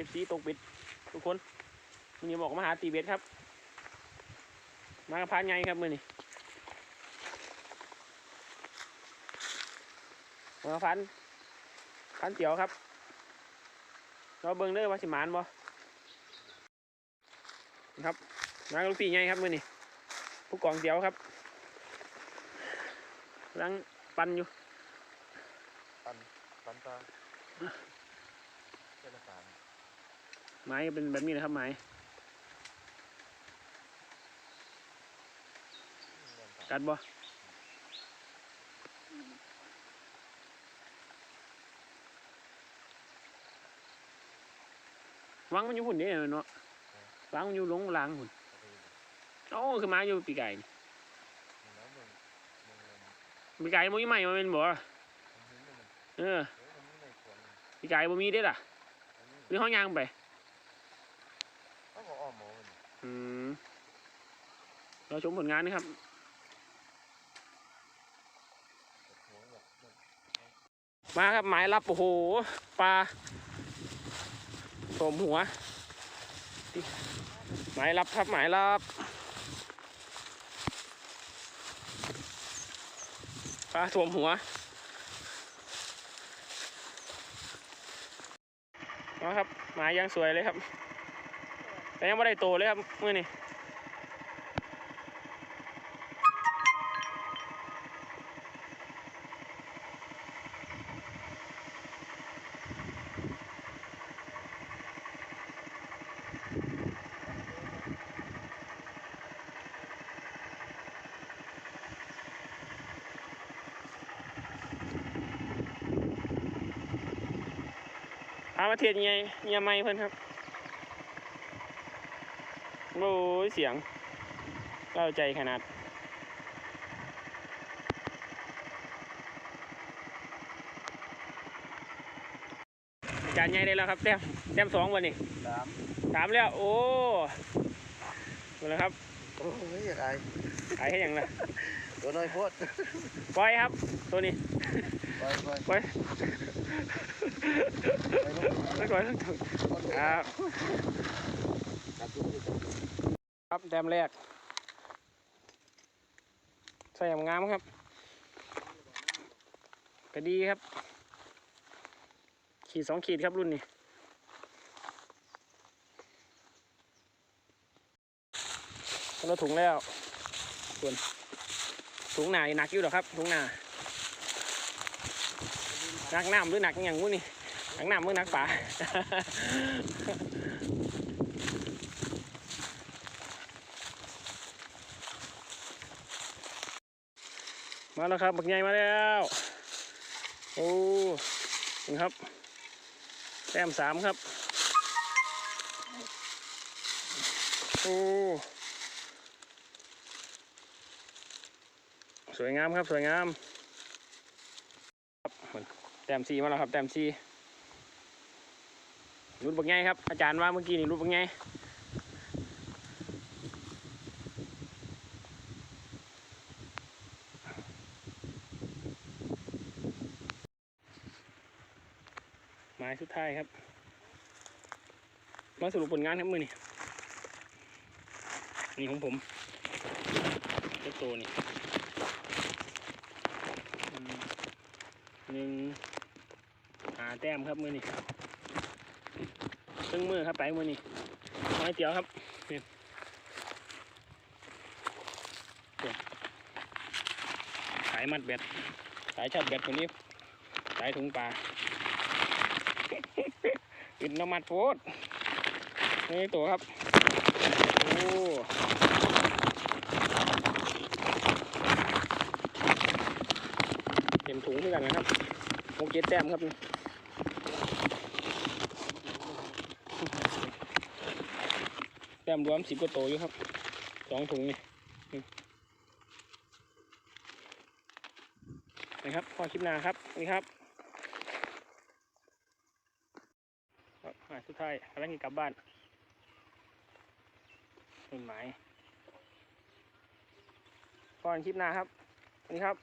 อฟซีตกเป็ดทุกคนวันนี้บอกมาหาตีเบ็ดครับ มากระพานไงครับมือนี่มากระพันพันเตียวครับเราเบิ่งเด้อว่าสิมานบ่ครับมากระลูกปีไงครับมือนี่ผู้กองเตียวครับกำลังปันอยู่ ปันปันตาเจ้าหน้าที่ ไม้ก็เป็นแบบนี้นะครับไม้กัดบ่วางมันอยู่หุ่นเด้เนาะวางมันอยู่หลงหลางหุ่นโอ้คือหมาอยู่ปีไก่นี่ปีไก่บ่มีไม้มาเป็นบ่เออปีไก่บ่มีเด้ล่ะหรือห้องยางไป เขาก็อ้อมหมอมันอืมเราชมผลงานนะครับหัวแบบมันมาครับหมายรับโอ้โหปลาสมหัว หมายรับครับหมายรับปลาสวมหัวมาครับหมายยังสวยเลยครับ แต่ยังไม่ได้โตเลยครับเมื่อนี้พามาเทียนไงเงียไม่เพิ่อนครับ โอ้ยเสียงเล่าใจขนาดอาจารย์ใหญ่ได้แล้วครับแต้มแต้มสองวันนี้สามสามแล้ว โอ้มาแล้วครับโอ้ยอยากไอขายให้ยังล่ะตัวน้อยโพดปล่อยครับ ตัวนี้ไปไปปล่อยไปลูกไม่ปล่อยทั้งตัวครับจับตัวนี้ ครับแต้มแรก ใส่งามครับก็ดีครับ ขีดสองขีดครับรุ่นนี้เราถุงแล้วส่วนถุงหนาหนักอยู่หรอครับถุงหนาหนักน้ำหรือหนักอย่างงู้นี่หนักน้ำหรือหนักป่า มาแล้วครับบักใหญ่มาแล้ว โอ้นี่ครับ แต้มสามครับ โอ้สวยงามครับสวยงามครับแต้มสี่มาแล้วครับแต้มสี่รุดบักใหญ่ครับอาจารย์ว่าเมื่อกี้นี่รุดบักใหญ่ายสุดท้ายครับ มาสรุปผลงานครับมือนี่นี่ของผมเจ้าโตนี่หนึ่งหาแต้มครับมือนี่ตึ้งมือครับไปมือนี่ไม้เตียวครับนี่สายมัดแบตสายชาร์จแบตตัวนี้สายถุงปลา อินน้ำมันโฟดนี่ตัวครับ โอ้เต็มถุงด้วยกันนะครับหกเจ็ดแต้มครับแต้มรวมสิบกว่าโตอยู่ครับสองถุงนี่นี่นะครับพอคลิปหน้าครับนี่ครับ ครับอ่า สุดท้ายกำลังจะกลับบ้านเห็นไหม้ก่อนคลิปหน้าครับนี่ครับ